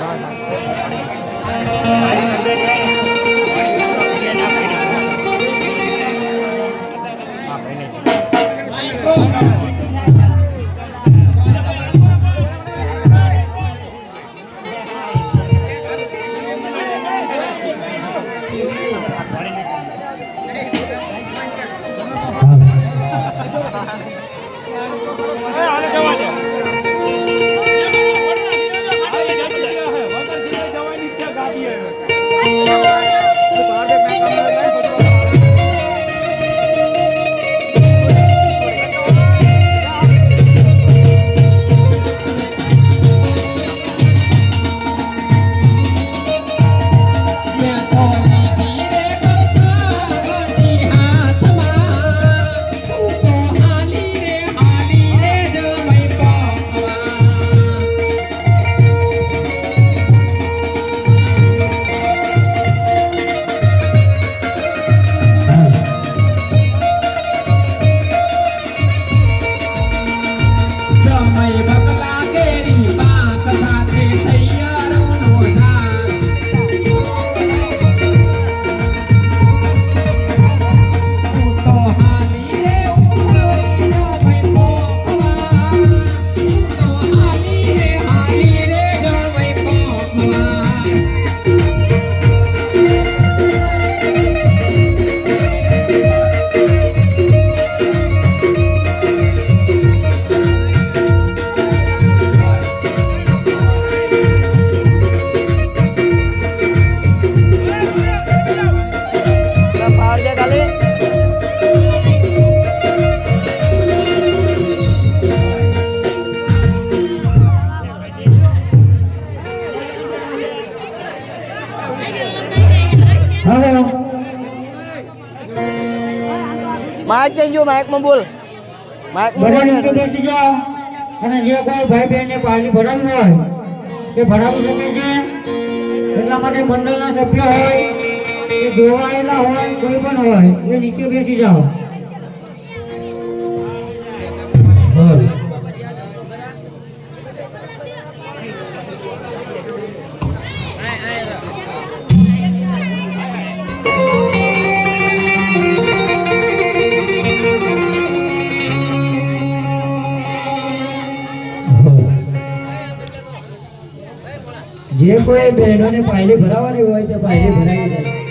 から Mike change માઇકમાં બોલ. Mike અને જે કોઈ ભાઈ બહેનને પાણી ભરાવવું હોય. તે ભરાવી શકે છે એટલા માટે મંડળના સભ્ય હોય કે જોવાયેલા હોય, કોઈ પણ હોય, એ નીચે બેસી જાઓ. જે કોઈ બહેનોને પાયલી ભરાવાની હોય તે પાયલી ભરાવી દે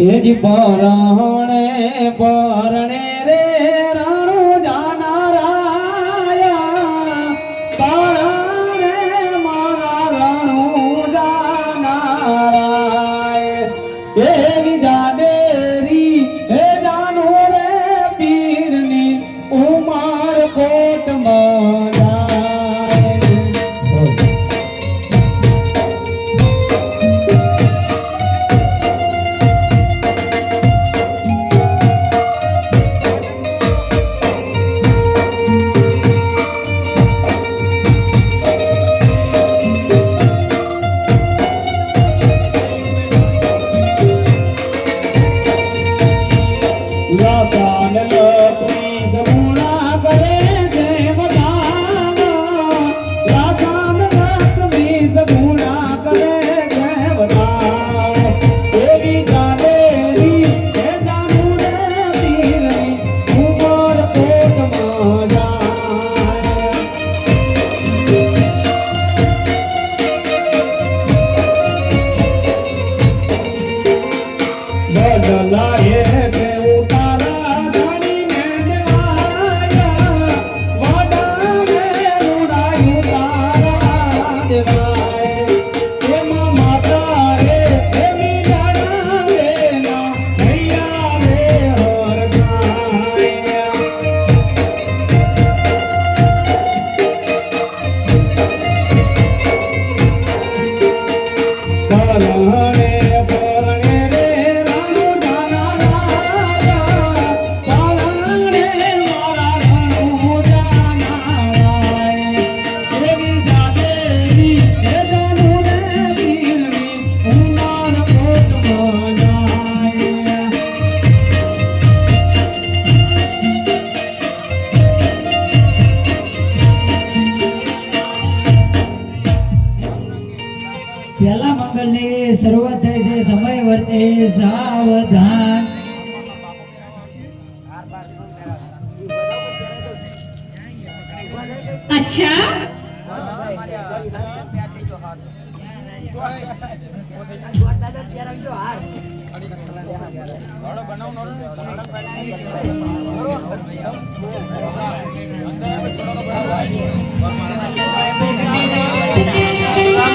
એ જી પરણે પરણે રે રાણુ પહેલા મંગળની શરૂઆત થઈ છે સમય વર્તે સાવધાન. અચ્છા.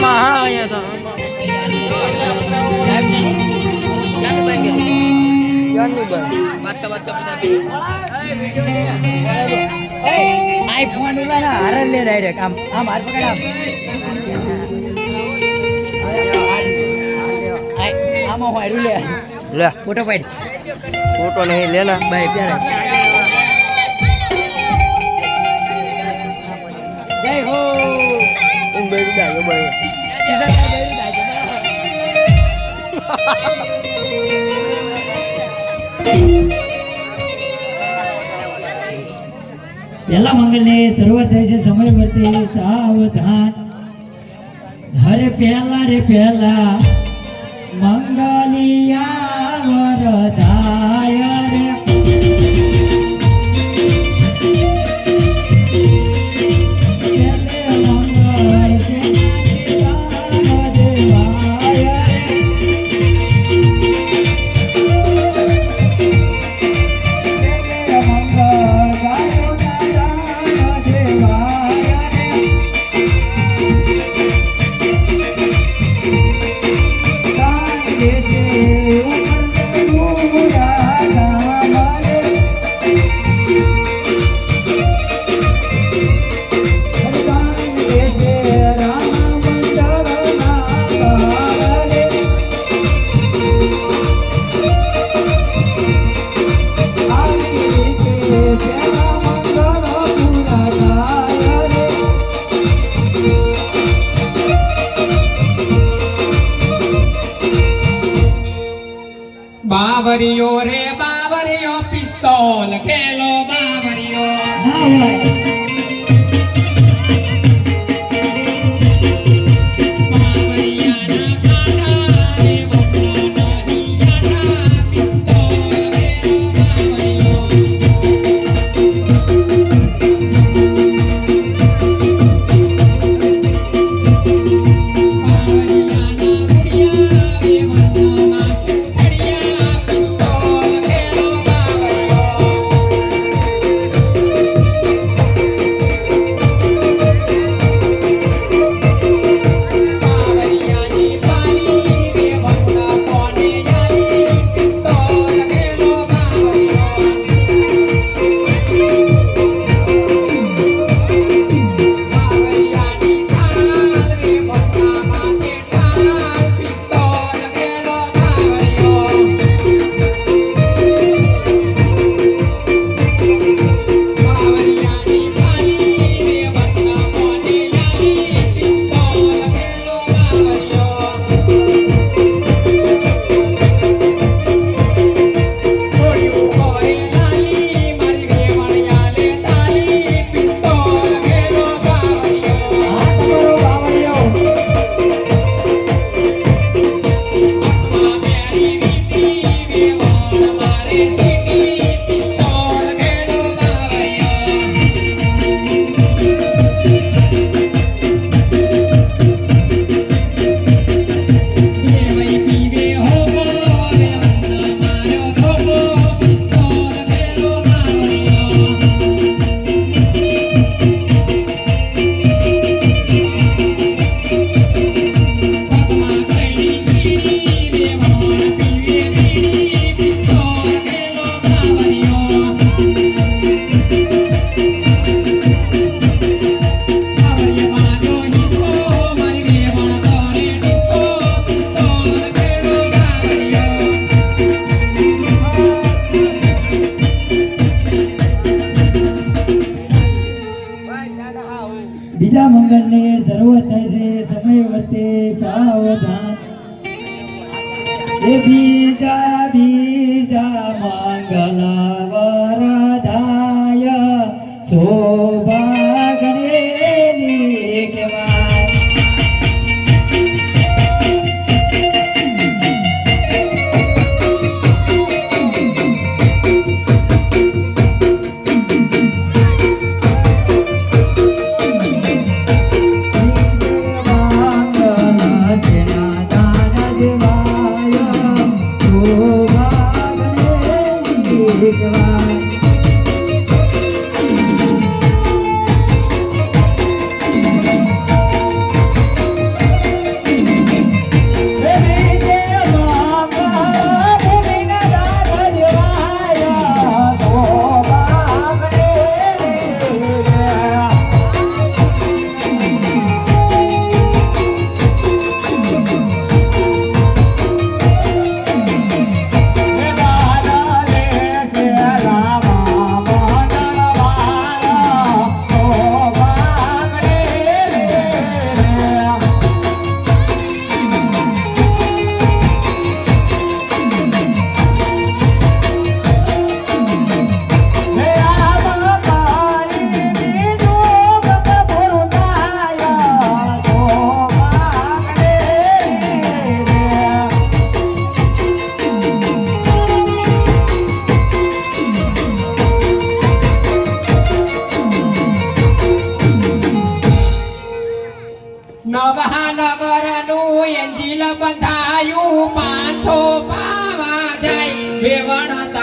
આમાં હા અહીંયા તો આઈફોન ઉલાના હારે લે. ડાયરેક્ટ આમ આમ હાથ પકડ આમ આમાં વાયરું લે લે ફોટો પાડ. ફોટો નહીં લે ને. ભાઈ પ્યારે. જય હો. એમ પહેલા મંગળની શરૂઆત થાય છે સમય વર્તે સાવધાન. હરે પહેલા રે પહેલા મંગલિયા વરદાય બાવરીઓ રે બાવરીઓ પિસ્તોલ ખેલો 走吧。નગરનું એન્જિલ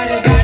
Everybody